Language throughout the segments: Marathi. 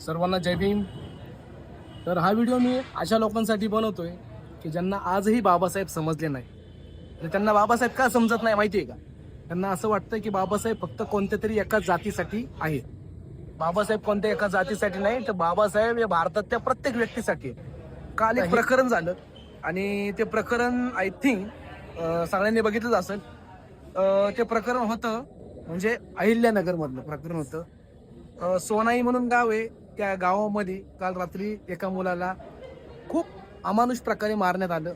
सर्वांना जय भीम. तर हा व्हिडिओ मी अशा लोकांसाठी बनवतोय की ज्यांना आजही बाबासाहेब समजले नाही. आणि त्यांना बाबासाहेब का समजत नाही माहिती आहे का? त्यांना असं वाटतं की बाबासाहेब फक्त कोणत्या तरी एका जातीसाठी आहेत. बाबासाहेब कोणत्या एका जातीसाठी नाही तर बाबासाहेब हे भारतातल्या प्रत्येक व्यक्तीसाठी आहे. काल एक प्रकरण झालं आणि ते प्रकरण आय थिंक सगळ्यांनी बघितलंच असेल. ते प्रकरण होतं म्हणजे अहिल्यानगर मधलं प्रकरण होतं. सोनाई म्हणून गाव आहे. त्या गावामध्ये काल रात्री एका मुलाला खूप अमानुष प्रकारे मारण्यात आलं.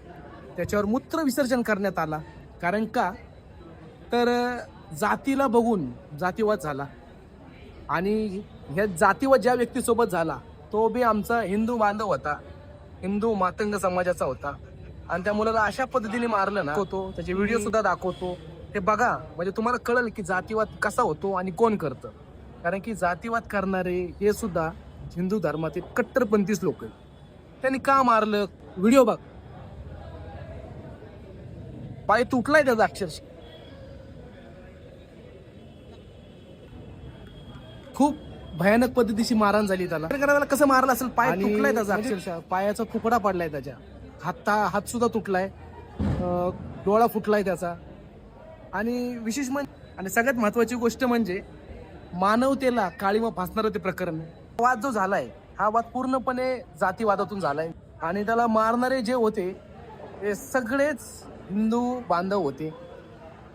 त्याच्यावर मूत्र विसर्जन करण्यात आला. कारण का? तर जातीला बघून जातीवाद झाला. आणि ह्या जातीवाद ज्या व्यक्तीसोबत झाला तो बी आमचा हिंदू बांधव होता. हिंदू मातंग समाजाचा होता. आणि त्या मुलाला अशा पद्धतीने मारलं ना होतो त्याचे व्हिडिओ सुद्धा दाखवतो. ते बघा म्हणजे तुम्हाला कळेल की जातीवाद कसा होतो आणि कोण करतं. कारण की जातीवाद करणारे हे सुद्धा हिंदू धर्मातील कट्टरपंथीच लोक आहेत. त्यांनी का मारलं? व्हिडिओ बघ. पाय तुटलाय त्याचा अक्षरशः. खूप भयानक पद्धतीची मारहाण झाली त्याला. कसं मारलं असेल? पाय तुटलाय त्याचा म्हणजे- अक्षरशः. पायाचा तुकडा पडलाय त्याच्या. हात हात सुद्धा तुटलाय. डोळा फुटलाय त्याचा. आणि विशेष म्हणजे आणि सगळ्यात महत्वाची गोष्ट म्हणजे मानवतेला काळीमा फासणारं ते प्रकरण वाद जो झालाय हा वाद पूर्णपणे जातीवादातून झालाय. आणि त्याला मारणारे जे होते ते सगळेच हिंदू बांधव होते.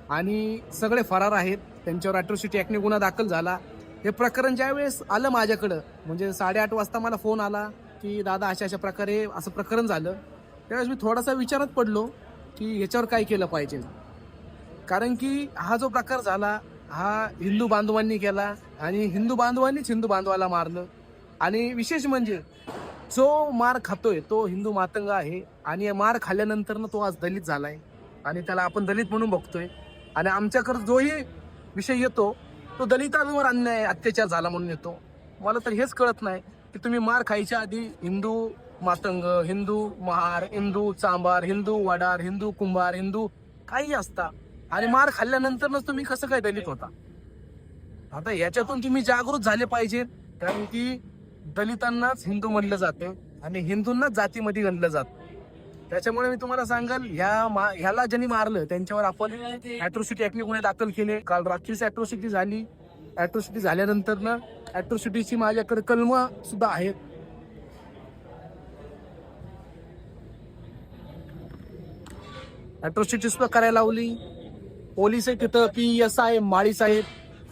आणि सगळे फरार आहेत. त्यांच्यावर अॅट्रोसिटी ॲक्टने गुन्हा दाखल झाला. हे प्रकरण ज्यावेळेस आलं माझ्याकडं म्हणजे साडेआठ वाजता मला फोन आला की दादा अशा अशा प्रकारे असं प्रकरण झालं. त्यावेळेस मी थोडासा विचारात पडलो की ह्याच्यावर काय केलं पाहिजे? कारण की हा जो प्रकार झाला हा हिंदू बांधवांनी केला आणि हिंदू बांधवांनीच हिंदू बांधवाला मारलं. आणि विशेष म्हणजे जो मार खातोय तो हिंदू मातंग आहे आणि मार खाल्ल्यानंतर तो आज दलित झालाय. आणि त्याला आपण दलित म्हणून बघतोय. आणि आमच्याकडे जोही विषय येतो तो दलितांवर अन्याय अत्याचार झाला म्हणून येतो. मला तर हेच कळत नाही की तुम्ही मार खायच्या आधी हिंदू मातंग हिंदू महार हिंदू चांबार हिंदू वडार हिंदू कुंभार हिंदू काही असता. आणि मार खाल्ल्यानंतरच तुम्ही कसं काय दलित होता? आता याच्यातून तुम्ही जागृत झाले पाहिजे कारण की दलितांनाच हिंदू म्हणलं जातं आणि हिंदूंनाच जातीमध्ये गणलं जातं. त्याच्यामुळे मी तुम्हाला सांगाल ह्या ह्याला ज्यांनी मारलं त्यांच्यावर आपण अॅट्रोसिटी ऍक्टने गुन्हे दाखल केले. काल रात्रीच अॅट्रोसिटी झाली. अॅट्रोसिटी झाल्यानंतर ना अॅट्रोसिटीची माझ्याकडे कलम सुद्धा आहेत. अॅट्रोसिटी सुद्धा करायला लावली. पोलीस आहे तिथं पी एस आय माळी साहेब.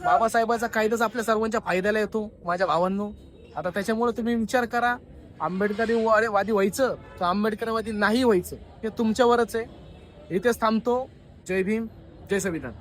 बाबासाहेबाचा कायदाच आपल्या सर्वांच्या फायद्याला येतो माझ्या भावांनो. आता त्याच्यामुळे तुम्ही विचार करा आंबेडकरी वादी व्हायचं तर आंबेडकरवादी नाही व्हायचं हे तुमच्यावरच आहे. इथेच थांबतो. जय भीम जय संविधान.